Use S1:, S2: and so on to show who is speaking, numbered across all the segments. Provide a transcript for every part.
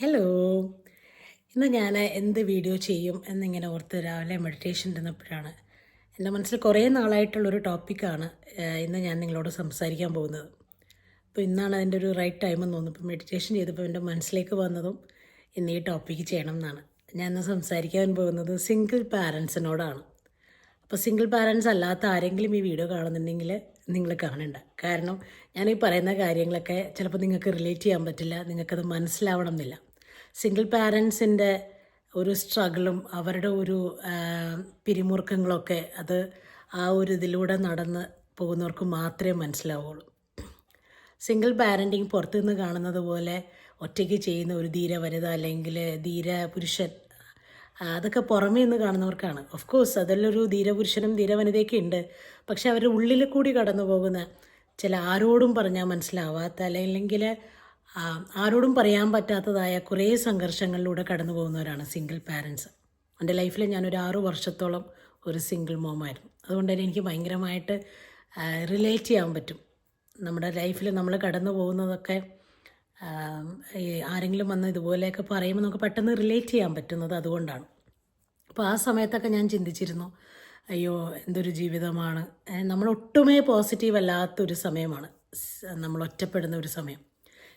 S1: Hello ഇന്ന് ഞാൻ എന്ത് വീഡിയോ ചെയ്യും എന്നിങ്ങനെ ഓർത്ത് രാവിലെ മെഡിറ്റേഷൻ ഇരുന്നപ്പോഴാണ്. എന്റെ മനസ്സിൽ കുറേ നാളായിട്ടുള്ളൊരു ടോപ്പിക്കാണ് ഇന്ന് ഞാൻ നിങ്ങളോട് സംസാരിക്കാൻ പോകുന്നത്. അപ്പോൾ ഇന്നാണ് അതിന്റെ ഒരു റൈറ്റ് ടൈം എന്ന് തോന്നുന്നു. ഇപ്പോൾ മെഡിറ്റേഷൻ ചെയ്തപ്പോൾ എന്റെ മനസ്സിലേക്ക് വന്നതും ഇന്ന് ഈ ടോപ്പിക്ക് ചെയ്യണം എന്നാണ്. ഞാൻ ഇന്ന് സംസാരിക്കാൻ പോകുന്നത് സിംഗിൾ പാരൻസിനോടാണ് അപ്പോൾ സിംഗിൾ പാരൻസ് അല്ലാത്ത ആരെങ്കിലും ഈ വീഡിയോ കാണുന്നുണ്ടെങ്കിൽ നിങ്ങൾ കാണണ്ട. കാരണം ഞാൻ ഈ പറയുന്ന കാര്യങ്ങളൊക്കെ ചിലപ്പോൾ നിങ്ങൾക്ക് റിലേറ്റ് ചെയ്യാൻ പറ്റില്ല നിങ്ങൾക്കത് മനസ്സിലാവണം എന്നില്ല. സിംഗിൾ പാരൻസിന്റെ ഒരു സ്ട്രഗിളും അവരുടെ ഒരു പിരിമുറുക്കങ്ങളൊക്കെ അത് ആ ഒരു ഇതിലൂടെ നടന്ന് പോകുന്നവർക്ക് മാത്രമേ മനസ്സിലാവുള്ളൂ. സിംഗിൾ പാരന്റിങ് പുറത്തുനിന്ന് കാണുന്നത് പോലെ ഒറ്റയ്ക്ക് ചെയ്യുന്ന ഒരു ധീര വനിത അല്ലെങ്കിൽ ധീര പുരുഷൻ അതൊക്കെ പുറമേ നിന്ന് കാണുന്നവർക്കാണ്. ഓഫ് കോഴ്സ് അതിലൊരു ധീരപുരുഷനും ധീരവനിതയൊക്കെ ഉണ്ട്. പക്ഷെ അവരുടെ ഉള്ളിൽ കൂടി കടന്നു പോകുന്ന ചില ആരോടും പറഞ്ഞാൽ മനസ്സിലാവാത്ത അല്ലെങ്കിൽ ആരോടും പറയാൻ പറ്റാത്തതായ കുറേ സംഘർഷങ്ങളിലൂടെ കടന്നു പോകുന്നവരാണ് സിംഗിൾ പാരൻസ് എന്റെ ലൈഫിൽ ഞാനൊരു ആറു വർഷത്തോളം ഒരു സിംഗിൾ മോമായിരുന്നു അതുകൊണ്ട് തന്നെ എനിക്ക് ഭയങ്കരമായിട്ട് റിലേറ്റ് ചെയ്യാൻ പറ്റും. നമ്മുടെ ലൈഫിൽ നമ്മൾ കടന്നു പോകുന്നതൊക്കെ ആരെങ്കിലും വന്ന് ഇതുപോലെയൊക്കെ പറയുമ്പോൾ നമുക്ക് പെട്ടെന്ന് റിലേറ്റ് ചെയ്യാൻ പറ്റുന്നത് അതുകൊണ്ടാണ്. അപ്പോൾ ആ സമയത്തൊക്കെ ഞാൻ ചിന്തിച്ചിരുന്നു അയ്യോ എന്തൊരു ജീവിതമാണ്. നമ്മൾ ഒട്ടുമേ പോസിറ്റീവ് അല്ലാത്തൊരു സമയമാണ്. നമ്മൾ ഒറ്റപ്പെടുന്ന ഒരു സമയം.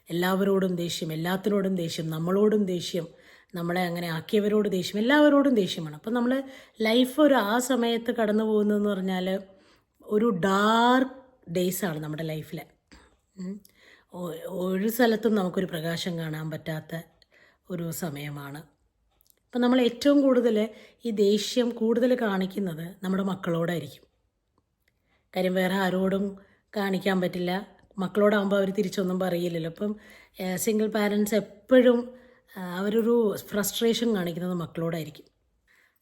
S1: എല്ലാവരോടും ദേഷ്യം എല്ലാത്തിനോടും ദേഷ്യം നമ്മളോടും ദേഷ്യം നമ്മളെ അങ്ങനെ ആക്കിയവരോട് ദേഷ്യം എല്ലാവരോടും ദേഷ്യമാണ്. അപ്പം നമ്മൾ ലൈഫ് ഒരു ആ സമയത്ത് കടന്നു പോകുന്നതെന്ന് പറഞ്ഞാൽ ഒരു ഡാർക്ക് ഡേയ്സാണ് നമ്മുടെ ലൈഫിൽ ഒരു സ്ഥലത്തും നമുക്കൊരു പ്രകാശം കാണാൻ പറ്റാത്ത ഒരു സമയമാണ്. അപ്പം നമ്മൾ ഏറ്റവും കൂടുതൽ ഈ ദേഷ്യം കൂടുതൽ കാണിക്കുന്നത് നമ്മുടെ മക്കളോടായിരിക്കും. കാര്യം വേറെ ആരോടും കാണിക്കാൻ പറ്റില്ല. മക്കളോടാകുമ്പോൾ അവർ തിരിച്ചൊന്നും പറയില്ലല്ലോ. അപ്പം സിംഗിൾ പാരൻസ് എപ്പോഴും അവരൊരു ഫ്രസ്ട്രേഷൻ കാണിക്കുന്നത് മക്കളോടായിരിക്കും.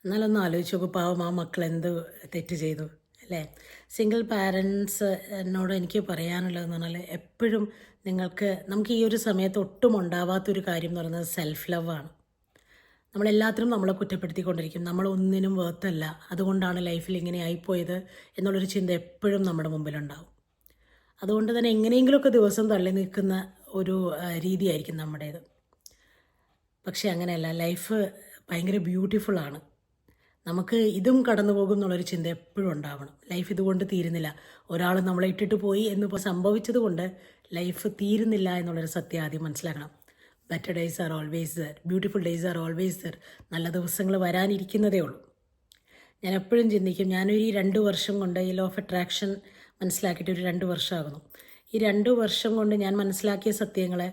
S1: എന്നാലൊന്ന് ആലോചിച്ച് നോക്കും പാവം ആ മക്കൾ എന്ത് തെറ്റ് ചെയ്തു അല്ലേ? സിംഗിൾ പാരൻസ് എന്നോട് എനിക്ക് പറയാനുള്ളതെന്ന് പറഞ്ഞാൽ എപ്പോഴും നിങ്ങൾക്ക് നമുക്ക് ഈ ഒരു സമയത്ത് ഒട്ടും ഉണ്ടാവാത്തൊരു കാര്യം എന്ന് പറയുന്നത് സെൽഫ് ലവാണ് നമ്മളെല്ലാത്തിനും നമ്മളെ കുറ്റപ്പെടുത്തിക്കൊണ്ടിരിക്കും. നമ്മൾ ഒന്നിനും വേർത്തല്ല അതുകൊണ്ടാണ് ലൈഫിൽ ഇങ്ങനെ ആയിപ്പോയത് എന്നുള്ളൊരു ചിന്ത എപ്പോഴും നമ്മുടെ മുമ്പിലുണ്ടാവും. അതുകൊണ്ട് തന്നെ എങ്ങനെയെങ്കിലുമൊക്കെ ദിവസം തള്ളി നിൽക്കുന്ന ഒരു രീതിയായിരിക്കും നമ്മുടേത്. പക്ഷേ അങ്ങനെയല്ല. ലൈഫ് ഭയങ്കര ബ്യൂട്ടിഫുള്ളാണ്. നമുക്ക് ഇതും കടന്നു പോകും എന്നുള്ളൊരു ചിന്ത എപ്പോഴും ഉണ്ടാവണം. ലൈഫ് ഇതുകൊണ്ട് തീരുന്നില്ല. ഒരാൾ നമ്മളെ ഇട്ടിട്ട് പോയി എന്നിപ്പോൾ സംഭവിച്ചത് കൊണ്ട് ലൈഫ് തീരുന്നില്ല എന്നുള്ളൊരു സത്യം ആദ്യം മനസ്സിലാക്കണം. Better days are always there beautiful days are always there നല്ല ദിവസങ്ങൾ വരാനിരിക്കുന്നതേ ഉള്ളൂ. ഞാൻ എപ്പോഴും ചിന്തിക്കും ഞാനൊരു ഈ രണ്ട് വർഷം കൊണ്ട് ഈ ലോ ഓഫ് അട്രാക്ഷൻ മനസ്സിലാക്കിയിട്ട് ഒരു രണ്ട് വർഷമാകുന്നു. ഈ രണ്ട് വർഷം കൊണ്ട് ഞാൻ മനസ്സിലാക്കിയ സത്യങ്ങളെ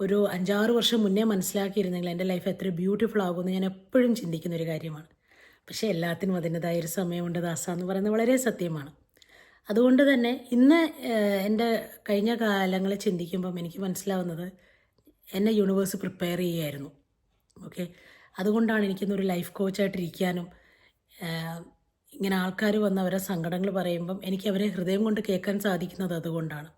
S1: ഒരു അഞ്ചാറ് വർഷം മുന്നേ മനസ്സിലാക്കിയിരുന്നെങ്കിൽ എന്റെ ലൈഫ് എത്ര ബ്യൂട്ടിഫുൾ ആകുമെന്ന് ഞാൻ എപ്പോഴും ചിന്തിക്കുന്ന ഒരു കാര്യമാണ്. പക്ഷേ എല്ലാത്തിനും അതിന്റെതായ ഒരു സമയമുണ്ട് ദാസ എന്ന് പറയുന്നത് വളരെ സത്യമാണ്. അതുകൊണ്ട് തന്നെ ഇന്ന് എന്റെ കഴിഞ്ഞ കാലങ്ങളെ ചിന്തിക്കുമ്പം എനിക്ക് മനസ്സിലാവുന്നത് എന്നെ യൂണിവേഴ്സ് പ്രിപ്പയർ ചെയ്യുമായിരുന്നു ഓക്കെ അതുകൊണ്ടാണ് എനിക്കിന്നൊരു ലൈഫ് കോച്ചായിട്ടിരിക്കാനും ഇങ്ങനെ ആൾക്കാർ വന്ന് അവരെ സങ്കടങ്ങൾ പറയുമ്പം എനിക്ക് അവരെ ഹൃദയം കൊണ്ട് കേൾക്കാൻ സാധിക്കുന്നത് അതുകൊണ്ടാണ്.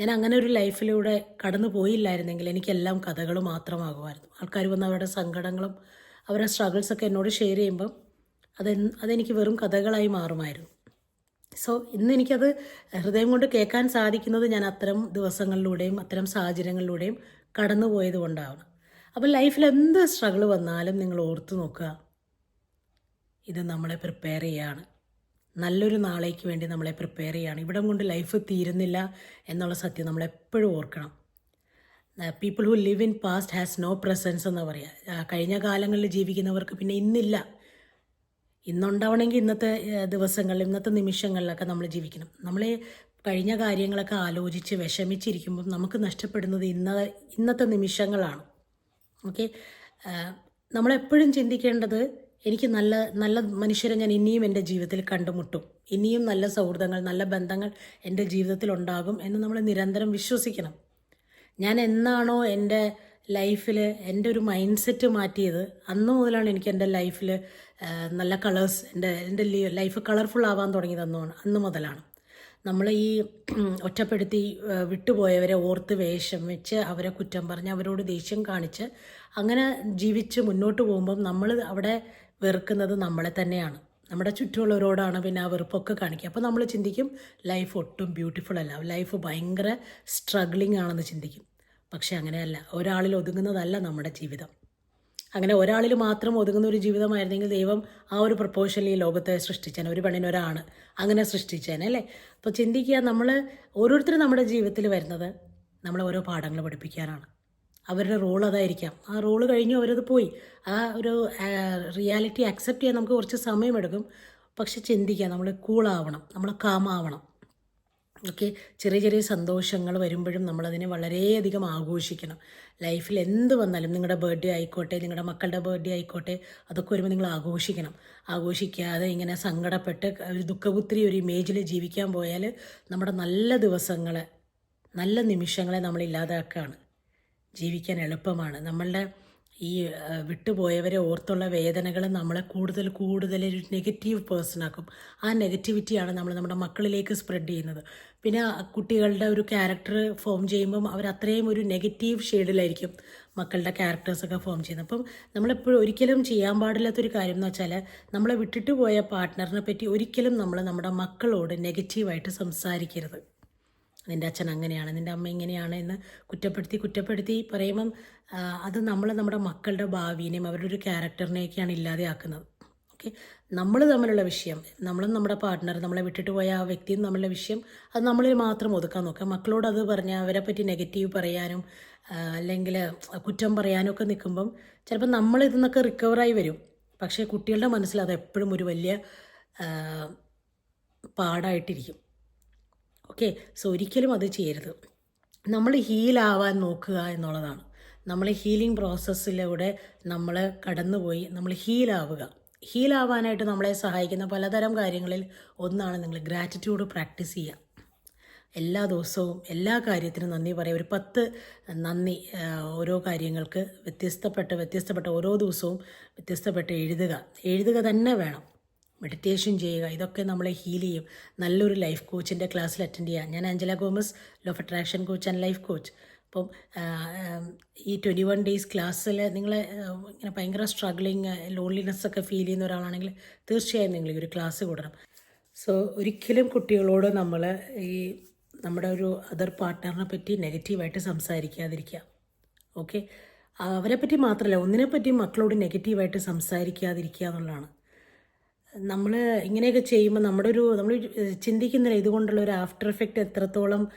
S1: ഞാൻ അങ്ങനെ ഒരു ലൈഫിലൂടെ കടന്നു പോയില്ലായിരുന്നെങ്കിൽ എനിക്കെല്ലാം കഥകൾ മാത്രമാകുമായിരുന്നു. ആൾക്കാർ വന്ന് അവരുടെ സങ്കടങ്ങളും അവരുടെ സ്ട്രഗിൾസൊക്കെ എന്നോട് ഷെയർ ചെയ്യുമ്പം അത് അതെനിക്ക് വെറും കഥകളായി മാറുമായിരുന്നു. സോ ഇന്ന് എനിക്കത് ഹൃദയം കൊണ്ട് കേൾക്കാൻ സാധിക്കുന്നത് ഞാൻ അത്തരം ദിവസങ്ങളിലൂടെയും അത്തരം സാഹചര്യങ്ങളിലൂടെയും കടന്നു പോയത് കൊണ്ടാണ് അപ്പോൾ ലൈഫിൽ എന്ത് സ്ട്രഗിൾ വന്നാലും നിങ്ങൾ ഓർത്തു നോക്കുക. ഇത് നമ്മളെ പ്രിപ്പയർ ചെയ്യാണ്. നല്ലൊരു നാളേക്ക് വേണ്ടി നമ്മളെ പ്രിപ്പയർ ചെയ്യാണ്. ഇവിടം കൊണ്ട് ലൈഫ് തീരുന്നില്ല എന്നുള്ള സത്യം നമ്മൾ എപ്പോഴും ഓർക്കണം. People who live in past has no presence എന്ന് പറയുക കഴിഞ്ഞ കാലങ്ങളിൽ ജീവിക്കുന്നവർക്ക് പിന്നെ ഇന്നില്ല. ഇന്നുണ്ടാവണമെങ്കിൽ ഇന്നത്തെ ദിവസങ്ങളിൽ ഇന്നത്തെ നിമിഷങ്ങളിലൊക്കെ നമ്മൾ ജീവിക്കണം. നമ്മൾ കഴിഞ്ഞ കാര്യങ്ങളൊക്കെ ആലോചിച്ച് വിഷമിച്ചിരിക്കുമ്പം നമുക്ക് നഷ്ടപ്പെടുന്നത് ഇന്ന ഇന്നത്തെ നിമിഷങ്ങളാണ്. ഓക്കെ നമ്മളെപ്പോഴും ചിന്തിക്കേണ്ടത് എനിക്ക് നല്ല നല്ല മനുഷ്യരെ ഞാൻ ഇനിയും എന്റെ ജീവിതത്തിൽ കണ്ടുമുട്ടും. ഇനിയും നല്ല സൗഹൃദങ്ങൾ നല്ല ബന്ധങ്ങൾ എന്റെ ജീവിതത്തിൽ ഉണ്ടാകും എന്ന് നമ്മൾ നിരന്തരം വിശ്വസിക്കണം. ഞാൻ എന്നാണോ എന്റെ ലൈഫിൽ എന്റെ ഒരു മൈൻഡ് സെറ്റ് മാറ്റിയത് അന്ന് മുതലാണ് എനിക്ക് എന്റെ ലൈഫിൽ നല്ല കളേഴ്സ് എന്റെ എന്റെ ലൈഫ് കളർഫുൾ ആവാൻ തുടങ്ങിയത് അന്നാണ് അന്ന് മുതലാണ്. നമ്മൾ ഈ ഒറ്റപ്പെടുത്തി വിട്ടുപോയവരെ ഓർത്ത് വേഷം വെച്ച് അവരെ കുറ്റം പറഞ്ഞ് അവരോട് ദേഷ്യം കാണിച്ച് അങ്ങനെ ജീവിച്ച് മുന്നോട്ട് പോകുമ്പം നമ്മൾ അവിടെ വെറുക്കുന്നത് നമ്മളെ തന്നെയാണ്. നമ്മുടെ ചുറ്റുമുള്ളവരോടാണ് പിന്നെ ആ വെറുപ്പൊക്കെ കാണിക്കുക. അപ്പോൾ നമ്മൾ ചിന്തിക്കും ലൈഫ് ഒട്ടും ബ്യൂട്ടിഫുൾ അല്ല. ലൈഫ് ഭയങ്കര സ്ട്രഗ്ലിംഗ് ആണെന്ന് ചിന്തിക്കും. പക്ഷെ അങ്ങനെയല്ല. ഒരാളിൽ ഒതുങ്ങുന്നതല്ല നമ്മുടെ ജീവിതം. അങ്ങനെ ഒരാളിൽ മാത്രം ഒതുങ്ങുന്ന ഒരു ജീവിതമായിരുന്നെങ്കിൽ ദൈവം ആ ഒരു പ്രപ്പോഷനിൽ ഈ ലോകത്തെ സൃഷ്ടിച്ചേനെ. ഒരു പെണ്ണിന് ഒരാണ് അങ്ങനെ സൃഷ്ടിച്ചേനെ അല്ലേ? അപ്പോൾ ചിന്തിക്കുക നമ്മൾ ഓരോരുത്തരും നമ്മുടെ ജീവിതത്തിൽ വരുന്നത് നമ്മളെ ഓരോ പാഠങ്ങൾ പഠിപ്പിക്കാനാണ്. അവരുടെ റോൾ അതായിരിക്കാം. ആ റോൾ കഴിഞ്ഞു അവരത് പോയി. ആ ഒരു റിയാലിറ്റി അക്സെപ്റ്റ് ചെയ്യാൻ നമുക്ക് കുറച്ച് സമയമെടുക്കും. പക്ഷെ ചിന്തിക്കുക നമ്മൾ കൂളാവണം നമ്മൾ കാമാവണം ഓക്കെ? ചെറിയ ചെറിയ സന്തോഷങ്ങൾ വരുമ്പോഴും നമ്മളതിനെ വളരെയധികം ആഘോഷിക്കണം. ലൈഫിൽ എന്ത് വന്നാലും നിങ്ങളുടെ ബർത്ത്ഡേ ആയിക്കോട്ടെ നിങ്ങളുടെ മക്കളുടെ ബർത്ത്ഡേ ആയിക്കോട്ടെ അതൊക്കെ വരുമ്പോൾ നിങ്ങൾ ആഘോഷിക്കണം. ആഘോഷിക്കാതെ ഇങ്ങനെ സങ്കടപ്പെട്ട് ഒരു ദുഃഖപുത്രി ഒരു ഇമേജിൽ ജീവിക്കാൻ പോയാൽ നമ്മുടെ നല്ല ദിവസങ്ങളെ നല്ല നിമിഷങ്ങളെ നമ്മൾ ഇല്ലാതാക്കുകയാണ് ജീവിക്കാൻ എളുപ്പമാണ്. നമ്മളുടെ ഈ വിട്ടുപോയവരെ ഓർത്തുള്ള വേദനകൾ നമ്മളെ കൂടുതൽ കൂടുതൽ ഒരു നെഗറ്റീവ് പേഴ്സണാക്കും ആ നെഗറ്റിവിറ്റിയാണ് നമ്മൾ നമ്മുടെ മക്കളിലേക്ക് സ്പ്രെഡ് ചെയ്യുന്നത്. പിന്നെ കുട്ടികളുടെ ഒരു ക്യാരക്ടർ ഫോം ചെയ്യുമ്പം അവർ അത്രയും ഒരു നെഗറ്റീവ് ഷെയ്ഡിലായിരിക്കും മക്കളുടെ ക്യാരക്ടേഴ്സൊക്കെ ഫോം ചെയ്യുന്നത്. അപ്പം നമ്മളെപ്പോഴും ഒരിക്കലും ചെയ്യാൻ പാടില്ലാത്തൊരു കാര്യം എന്ന് വെച്ചാൽ നമ്മളെ വിട്ടിട്ട് പോയ പാർട്ട്ണറിനെ പറ്റി ഒരിക്കലും നമ്മൾ നമ്മുടെ മക്കളോട് നെഗറ്റീവായിട്ട് സംസാരിക്കരുത്. നിന്റെ അച്ഛൻ അങ്ങനെയാണ് നിന്റെ അമ്മ ഇങ്ങനെയാണ് എന്ന് കുറ്റപ്പെടുത്തി കുറ്റപ്പെടുത്തി പറയുമ്പം അത് നമ്മൾ നമ്മുടെ മക്കളുടെ ഭാവിനെയും അവരുടെ ഒരു ക്യാരക്ടറിനെയൊക്കെയാണ് ഇല്ലാതെയാക്കുന്നത്. ഓക്കെ? നമ്മൾ തമ്മിലുള്ള വിഷയം നമ്മളും നമ്മുടെ പാർട്ട്ണർ നമ്മളെ വിട്ടിട്ട് പോയ ആ വ്യക്തിയും തമ്മിലുള്ള വിഷയം അത് നമ്മളിൽ മാത്രം ഒതുക്കാൻ നോക്കുക. മക്കളോട് അത് പറഞ്ഞാൽ അവരെ പറ്റി നെഗറ്റീവ് പറയാനും അല്ലെങ്കിൽ കുറ്റം പറയാനും ഒക്കെ നിൽക്കുമ്പം ചിലപ്പോൾ നമ്മൾ ഇതിൽ നിന്നൊക്കെ റിക്കവറായി വരും. പക്ഷേ കുട്ടികളുടെ മനസ്സിൽ അത് എപ്പോഴും ഒരു വലിയ പാടായിട്ടിരിക്കും. ഓക്കെ സോ ഒരിക്കലും അത് ചെയ്യരുത്. നമ്മൾ ഹീലാവാൻ നോക്കുക എന്നുള്ളതാണ്. നമ്മൾ ഹീലിംഗ് പ്രോസസ്സിലൂടെ നമ്മൾ കടന്നുപോയി നമ്മൾ ഹീലാവുക ഹീലാവാനായിട്ട് നമ്മളെ സഹായിക്കുന്ന പലതരം കാര്യങ്ങളിൽ ഒന്നാണ് നിങ്ങൾ ഗ്രാറ്റിറ്റ്യൂഡ് പ്രാക്ടീസ് ചെയ്യുക. എല്ലാ ദിവസവും എല്ലാ കാര്യത്തിനും നന്ദി പറയുക. ഒരു പത്ത് നന്ദി ഓരോ കാര്യങ്ങൾക്ക് വ്യത്യസ്തപ്പെട്ട വ്യത്യസ്തപ്പെട്ട ഓരോ ദിവസവും വ്യത്യസ്തപ്പെട്ട് എഴുതുക. എഴുതുക തന്നെ വേണം. മെഡിറ്റേഷൻ ചെയ്യുക. ഇതൊക്കെ നമ്മളെ ഹീൽ ചെയ്യും. നല്ലൊരു ലൈഫ് കോച്ചിന്റെ ക്ലാസ്സിൽ അറ്റൻഡ് ചെയ്യുക ഞാൻ Angela Gomez law of attraction coach and life coach അപ്പം ഈ ട്വന്റി വൺ ഡേയ്സ് ക്ലാസ്സിൽ നിങ്ങൾ ഇങ്ങനെ ഭയങ്കര സ്ട്രഗ്ലിങ് ലോൺലിനെസ് ഒക്കെ ഫീൽ ചെയ്യുന്ന ഒരാളാണെങ്കിൽ തീർച്ചയായും നിങ്ങൾ ഈ ഒരു ക്ലാസ് കൂടണം. സോ ഒരിക്കലും കുട്ടികളോട് നമ്മൾ ഈ നമ്മുടെ ഒരു അതർ പാർട്ട്ണറിനെ പറ്റി നെഗറ്റീവായിട്ട് സംസാരിക്കാതിരിക്കുക. ഓക്കെ അവരെ പറ്റി മാത്രമല്ല ഒന്നിനെ പറ്റി മക്കളോട് നെഗറ്റീവായിട്ട് സംസാരിക്കാതിരിക്കുക എന്നുള്ളതാണ്. നമ്മൾ ഇങ്ങനെയൊക്കെ ചെയ്യുമ്പോൾ നമ്മുടെ ഒരു നമ്മൾ ചിന്തിക്കുന്നില്ല ഇതുകൊണ്ടുള്ള ഒരു ആഫ്റ്റർ എഫക്റ്റ് എത്രത്തോളം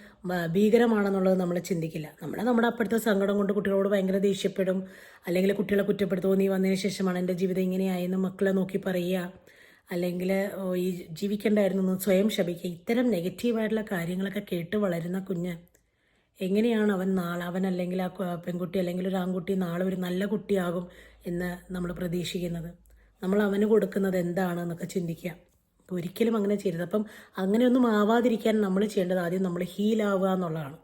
S1: ഭീകരമാണെന്നുള്ളത് നമ്മൾ ചിന്തിക്കില്ല. നമ്മൾ നമ്മുടെ അപ്പോഴത്തെ സങ്കടം കൊണ്ട് കുട്ടികളോട് ഭയങ്കര ദേഷ്യപ്പെടും. അല്ലെങ്കിൽ കുട്ടികളെ കുറ്റപ്പെടുത്തുമോ നീ വന്നതിന് ശേഷമാണ് എന്റെ ജീവിതം ഇങ്ങനെയായെന്ന് മക്കളെ നോക്കി പറയുക. അല്ലെങ്കിൽ ഈ ജീവിക്കേണ്ടായിരുന്നു എന്ന് സ്വയം ശപിക്കുക. ഇത്തരം നെഗറ്റീവായിട്ടുള്ള കാര്യങ്ങളൊക്കെ കേട്ട് വളരുന്ന കുഞ്ഞ് എങ്ങനെയാണ് അവൻ നാളെ അവൻ അല്ലെങ്കിൽ ആ പെൺകുട്ടി അല്ലെങ്കിൽ ഒരു ആൺകുട്ടി നാളെ ഒരു നല്ല കുട്ടിയാകും എന്ന് നമ്മൾ പ്രതീക്ഷിക്കുന്നത്? നമ്മൾ അവന് കൊടുക്കുന്നത് എന്താണ് എന്നൊക്കെ ചിന്തിക്കുക. അപ്പോൾ ഒരിക്കലും അങ്ങനെ ചെയ്യരുത്. അപ്പം അങ്ങനെയൊന്നും ആവാതിരിക്കാൻ നമ്മൾ ചെയ്യേണ്ടത് ആദ്യം നമ്മൾ ഹീലാവുക എന്നുള്ളതാണ്.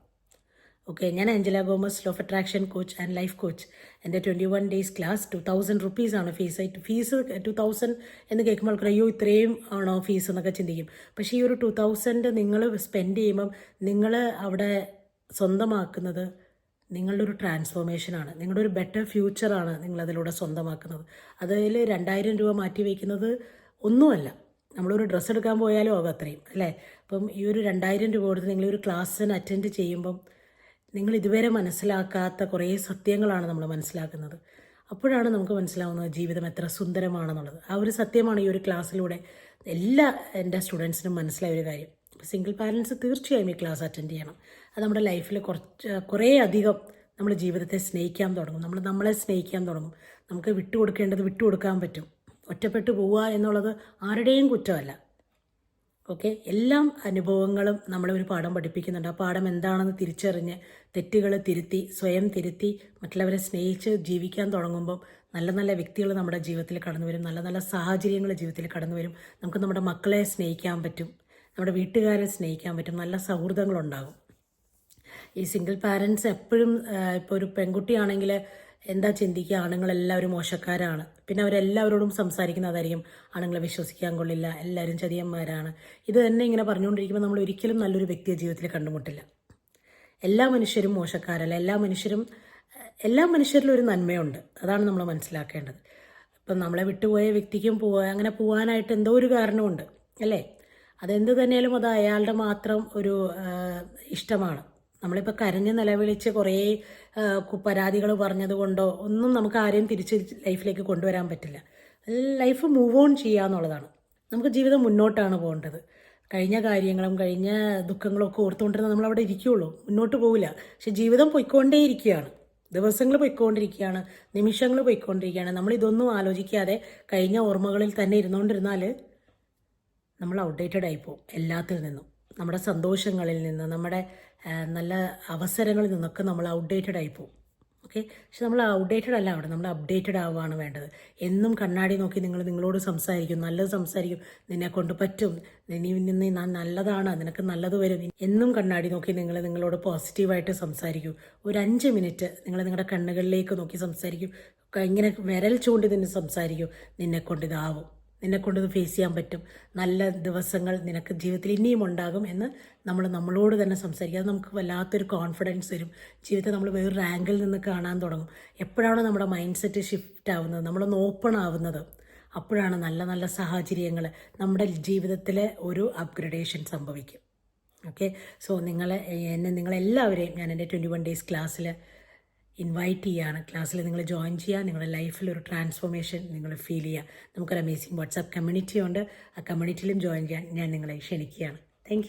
S1: ഓക്കെ ഞാൻ Angela Gomez law of attraction coach and life coach എന്റെ twenty one days class two thousand ആണ് ഫീസ് ഫീസ് ടു തൗസൻഡ് എന്ന് കേൾക്കുമ്പോൾ ആൾക്കാർ അയ്യോ ഇത്രയും ആണോ ഫീസ് എന്നൊക്കെ ചിന്തിക്കും. പക്ഷേ ഈ ഒരു ടു തൗസൻഡ് നിങ്ങൾ സ്പെൻഡ് ചെയ്യുമ്പം നിങ്ങൾ അവിടെ സ്വന്തമാക്കുന്നത് നിങ്ങളുടെ ഒരു ട്രാൻസ്ഫോർമേഷനാണ് നിങ്ങളുടെ ഒരു ബെറ്റർ ഫ്യൂച്ചറാണ് നിങ്ങളതിലൂടെ സ്വന്തമാക്കുന്നത്. അതിൽ രണ്ടായിരം രൂപ മാറ്റി വയ്ക്കുന്നത് ഒന്നുമല്ല. നമ്മളൊരു ഡ്രസ്സ് എടുക്കാൻ പോയാലും ആകും അത്രയും അല്ലേ? അപ്പം ഈ ഒരു രണ്ടായിരം രൂപ കൊടുത്ത് നിങ്ങളൊരു ക്ലാസ്സിന് അറ്റൻഡ് ചെയ്യുമ്പം നിങ്ങൾ ഇതുവരെ മനസ്സിലാക്കാത്ത കുറേ സത്യങ്ങളാണ് നമ്മൾ മനസ്സിലാക്കുന്നത്. അപ്പോഴാണ് നമുക്ക് മനസ്സിലാവുന്നത് ജീവിതം എത്ര സുന്ദരമാണെന്നുള്ളത്. ആ ഒരു സത്യമാണ് ഈ ഒരു ക്ലാസ്സിലൂടെ എല്ലാ എന്റെ സ്റ്റുഡൻസിനും മനസ്സിലായ ഒരു കാര്യം. സിംഗിൾ പാരൻസ് തീർച്ചയായും ഈ ക്ലാസ് അറ്റൻഡ് ചെയ്യണം. അത് നമ്മുടെ ലൈഫിൽ കുറച്ച് കുറേ അധികം നമ്മൾ ജീവിതത്തെ സ്നേഹിക്കാൻ തുടങ്ങും. നമ്മൾ നമ്മളെ സ്നേഹിക്കാൻ തുടങ്ങും. നമുക്ക് വിട്ടുകൊടുക്കേണ്ടത് വിട്ടുകൊടുക്കാൻ പറ്റും. ഒറ്റപ്പെട്ടു പോവുക എന്നുള്ളത് ആരുടെയും കുറ്റമല്ല. ഓക്കെ? എല്ലാം അനുഭവങ്ങളും നമ്മളെ ഒരു പാഠം പഠിപ്പിക്കുന്നുണ്ട്. ആ പാഠം എന്താണെന്ന് തിരിച്ചറിഞ്ഞ് തെറ്റുകൾ തിരുത്തി സ്വയം തിരുത്തി മറ്റുള്ളവരെ സ്നേഹിച്ച് ജീവിക്കാൻ തുടങ്ങുമ്പം നല്ല നല്ല വ്യക്തികൾ നമ്മുടെ ജീവിതത്തിൽ കടന്നു വരും. നല്ല നല്ല സാഹചര്യങ്ങൾ ജീവിതത്തിൽ കടന്നു വരും. നമുക്ക് നമ്മുടെ മക്കളെ സ്നേഹിക്കാൻ പറ്റും. നമ്മുടെ വീട്ടുകാരെ സ്നേഹിക്കാൻ പറ്റും. നല്ല സൗഹൃദങ്ങളുണ്ടാകും. ഈ സിംഗിൾ പാരൻസ് എപ്പോഴും ഇപ്പോൾ ഒരു പെൺകുട്ടിയാണെങ്കിൽ എന്താ ചിന്തിക്കുക? ആണുങ്ങളെല്ലാവരും മോശക്കാരാണ്. പിന്നെ അവരെല്ലാവരോടും സംസാരിക്കുന്നതായിരിക്കും ആണുങ്ങളെ വിശ്വസിക്കാൻ കൊള്ളില്ല. എല്ലാവരും ചതിയന്മാരാണ് ഇത് തന്നെ ഇങ്ങനെ പറഞ്ഞുകൊണ്ടിരിക്കുമ്പോൾ നമ്മൾ ഒരിക്കലും നല്ലൊരു വ്യക്തിയെ ജീവിതത്തിൽ കണ്ടുമുട്ടില്ല. എല്ലാ മനുഷ്യരും മോശക്കാരല്ല. എല്ലാ മനുഷ്യരും എല്ലാ മനുഷ്യരിലും ഒരു നന്മയുണ്ട്. അതാണ് നമ്മൾ മനസ്സിലാക്കേണ്ടത്. ഇപ്പം നമ്മളെ വിട്ടുപോയ വ്യക്തിക്കും പോവാ അങ്ങനെ പോകാനായിട്ട് എന്തോ ഒരു കാരണമുണ്ട്. അല്ലേ? അതെന്ത് തന്നെയാലും അത് അയാളുടെ മാത്രം ഒരു ഇഷ്ടമാണ്. നമ്മളിപ്പോൾ കരഞ്ഞ് നിലവിളിച്ച് കുറേ പരാതികൾ പറഞ്ഞതുകൊണ്ടോ ഒന്നും നമുക്ക് ആരെയും തിരിച്ച് ലൈഫിലേക്ക് കൊണ്ടുവരാൻ പറ്റില്ല. ലൈഫ് മൂവ് ഓൺ ചെയ്യുക എന്നുള്ളതാണ്. നമുക്ക് ജീവിതം മുന്നോട്ടാണ് പോകേണ്ടത്. കഴിഞ്ഞ കാര്യങ്ങളും കഴിഞ്ഞ ദുഃഖങ്ങളും ഒക്കെ ഓർത്തുകൊണ്ടിരുന്ന നമ്മളവിടെ ഇരിക്കുകയുള്ളൂ മുന്നോട്ട് പോകില്ല പക്ഷെ ജീവിതം പൊയ്ക്കൊണ്ടേയിരിക്കുകയാണ്. ദിവസങ്ങൾ പൊയ്ക്കൊണ്ടിരിക്കുകയാണ്. നിമിഷങ്ങൾ പൊയ്ക്കൊണ്ടിരിക്കുകയാണ്. നമ്മൾ ഇതൊന്നും ആലോചിക്കാതെ കഴിഞ്ഞ ഓർമ്മകളിൽ തന്നെ ഇരുന്നുകൊണ്ടിരുന്നാൽ നമ്മൾ ഔട്ട്ഡേറ്റഡ് ആയിപ്പോവും എല്ലാത്തിൽ നിന്നും. നമ്മുടെ സന്തോഷങ്ങളിൽ നിന്ന് നമ്മുടെ നല്ല അവസരങ്ങളിൽ നിന്നൊക്കെ നമ്മൾ ഔട്ട്ഡേറ്റഡ് പോകും. ഓക്കെ പക്ഷെ നമ്മൾ ഔട്ട്ഡേറ്റഡ് അല്ല അവിടെ നമ്മൾ അപ്ഡേറ്റഡ് ആവുകയാണ് വേണ്ടത്. എന്നും കണ്ണാടി നോക്കി നിങ്ങൾ നിങ്ങളോട് സംസാരിക്കും നല്ലത് സംസാരിക്കും. നിന്നെ കൊണ്ട് പറ്റും. നീ നിന്ന് ഞാൻ നല്ലതാണ് നിനക്ക് നല്ലത് വരും. എന്നും കണ്ണാടി നോക്കി നിങ്ങൾ നിങ്ങളോട് പോസിറ്റീവായിട്ട് സംസാരിക്കും. ഒരു അഞ്ച് മിനിറ്റ് നിങ്ങൾ നിങ്ങളുടെ കണ്ണുകളിലേക്ക് നോക്കി സംസാരിക്കും. ഇങ്ങനെ വിരൽ ചൂണ്ടി നിന്ന് സംസാരിക്കും. നിന്നെ കൊണ്ട് ഇതാവും. നിന്നെ കൊണ്ട് ഫേസ് ചെയ്യാൻ പറ്റും. നല്ല ദിവസങ്ങൾ നിനക്ക് ജീവിതത്തിൽ ഇനിയും ഉണ്ടാകും എന്ന് നമ്മൾ നമ്മളോട് തന്നെ സംസാരിക്കുക അത് നമുക്ക് വല്ലാത്തൊരു കോൺഫിഡൻസ് വരും. ജീവിതത്തെ നമ്മൾ വേറൊരു റാങ്കിൽ നിന്ന് കാണാൻ തുടങ്ങും. എപ്പോഴാണ് നമ്മുടെ മൈൻഡ് സെറ്റ് ഷിഫ്റ്റ് ആവുന്നത് നമ്മളൊന്ന് ഓപ്പൺ ആവുന്നത് അപ്പോഴാണ് നല്ല നല്ല സാഹചര്യങ്ങൾ നമ്മുടെ ജീവിതത്തിലെ ഒരു അപ്ഗ്രഡേഷൻ സംഭവിക്കും. ഓക്കെ സോ നിങ്ങളെ എന്നെ നിങ്ങളെല്ലാവരെയും ഞാൻ എന്റെ ട്വന്റി വൺ ഡേയ്സ് ക്ലാസ്സിൽ ഇൻവൈറ്റ് ചെയ്യുകയാണ് ക്ലാസ്സിൽ നിങ്ങൾ ജോയിൻ ചെയ്യുക. നിങ്ങളുടെ ലൈഫിൽ ഒരു ട്രാൻസ്ഫോർമേഷൻ നിങ്ങൾ ഫീൽ ചെയ്യുക. നമുക്കൊരു അമേസിങ് വാട്സാപ്പ് കമ്മ്യൂണിറ്റി ഉണ്ട്. ആ കമ്മ്യൂണിറ്റിയിലും ജോയിൻ ചെയ്യാൻ ഞാൻ നിങ്ങളെ ക്ഷണിക്കുകയാണ്. താങ്ക്